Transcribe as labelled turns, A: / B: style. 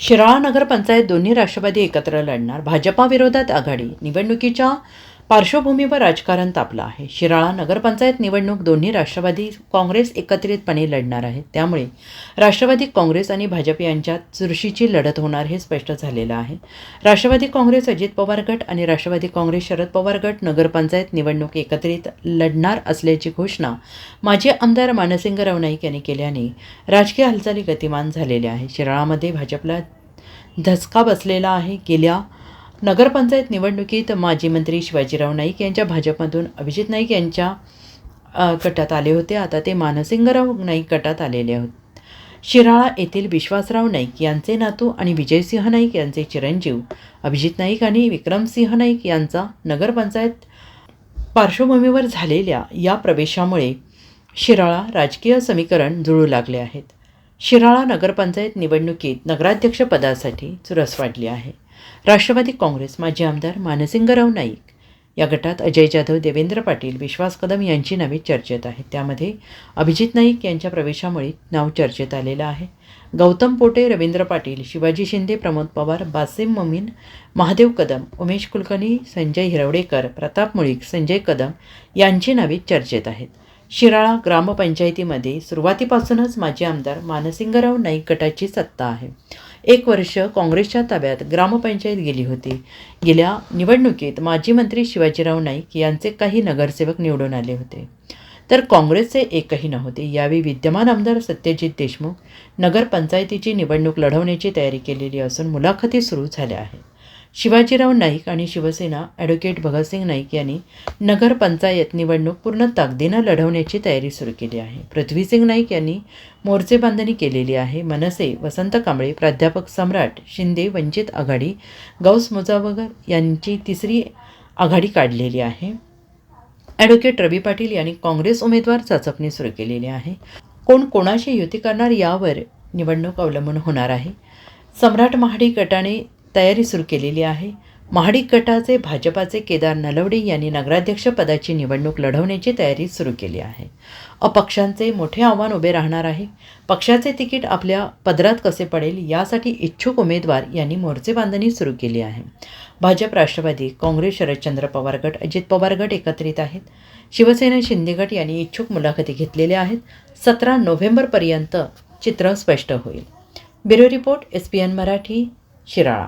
A: शिराळा नगरपंचायत दोन्ही राष्ट्रवादी एकत्र लढणार. भाजपा विरोधात आघाडी. निवडणुकीच्या पार्श्वभूमीवर राजकारण तापलं आहे. शिराळा नगरपंचायत निवडणूक दोन्ही राष्ट्रवादी काँग्रेस एकत्रितपणे लढणार आहेत. त्यामुळे राष्ट्रवादी काँग्रेस आणि भाजप यांच्यात चुरशीची लढत होणार हे स्पष्ट झालेलं आहे. राष्ट्रवादी काँग्रेस अजित पवार गट आणि राष्ट्रवादी काँग्रेस शरद पवार गट नगरपंचायत निवडणूक एकत्रित लढणार असल्याची घोषणा माजी आमदार मानसिंगराव नाईक यांनी केल्याने राजकीय हालचाली गतिमान झालेल्या आहे शिराळामध्ये भाजपला धसका बसलेला आहे. गेल्या नगरपंचायत निवडणुकीत माजी मंत्री शिवाजीराव नाईक यांच्या भाजपमधून अभिजित नाईक यांच्या गटात आले होते. आता ते मानसिंगराव नाईक गटात आलेले आहेत. शिराळा येथील विश्वासराव नाईक यांचे नातू आणि विजयसिंह नाईक यांचे चिरंजीव अभिजित नाईक आणि विक्रमसिंह नाईक यांचा नगरपंचायत पार्श्वभूमीवर झालेल्या या प्रवेशामुळे शिराळा राजकीय समीकरण जुळू लागले आहेत. शिराळा नगरपंचायत निवडणुकीत नगराध्यक्षपदासाठी चुरस वाढली आहे. राष्ट्रवादी काँग्रेस माजी आमदार मानसिंगराव नाईक. या गटात अजय जाधव देवेंद्र पाटील विश्वास कदम यांची नावे चर्चेत आहेत. त्यामध्ये अभिजित नाईक यांच्या प्रवेशामुळे नाव चर्चेत आलेलं आहे. गौतम पोटे रवींद्र पाटील शिवाजी शिंदे प्रमोद पवार बासिम ममीन महादेव कदम उमेश कुलकर्णी संजय हिरवडेकर प्रताप मुळीक संजय कदम यांची नावे चर्चेत आहेत. शिराळा ग्रामपंचायतीमध्ये सुरुवातीपासूनच माजी आमदार मानसिंगराव नाईक गटाची सत्ता आहे. एक वर्ष काँग्रेसच्या ताब्यात ग्रामपंचायत गेली होती. गेल्या निवडणुकीत माजी मंत्री शिवाजीराव नाईक यांचे काही नगरसेवक निवडून आले होते. तर काँग्रेसचे एकही नव्हते. यावेळी विद्यमान आमदार सत्यजित देशमुख नगरपंचायतीची निवडणूक लढवण्याची तयारी केलेली असून मुलाखती सुरू झाल्या आहेत. शिवाजीराव नाईक आणि शिवसेना ॲडव्होकेट भगतसिंग नाईक यांनी नगरपंचायत निवडणूक पूर्ण ताकदीनं लढवण्याची तयारी सुरू केली आहे. पृथ्वीसिंग नाईक यांनी मोर्चे बांधणी केलेली आहे. मनसे वसंत कांबळे प्राध्यापक सम्राट शिंदे वंचित आघाडी गौस मुजावगर यांची तिसरी आघाडी काढलेली आहे. ॲडव्होकेट रवी पाटील यांनी काँग्रेस उमेदवार चाचपणी सुरू केलेली आहे. कोण कोणाशी युती करणार यावर निवडणूक अवलंबून होणार आहे. सम्राट महाडी गटाने तयारी सुरू केलेली आहे. महाडिक गटाचे भाजपाचे केदार नलवडे यांनी नगराध्यक्षपदाची निवडणूक लढवण्याची तयारी सुरू केली आहे. अपक्षांचे मोठे आव्हान उभे राहणार आहे. पक्षाचे तिकीट आपल्या पदरात कसे पडेल यासाठी इच्छुक उमेदवार यांनी मोर्चे बांधणी सुरू केली आहे. भाजप राष्ट्रवादी काँग्रेस शरदचंद्र पवार गट अजित पवार गट एकत्रित आहेत. शिवसेना शिंदे गट यांनी इच्छुक मुलाखती घेतलेल्या आहेत. सतरा नोव्हेंबरपर्यंत चित्र स्पष्ट होईल. Bureau report S P N Marathi Shirala.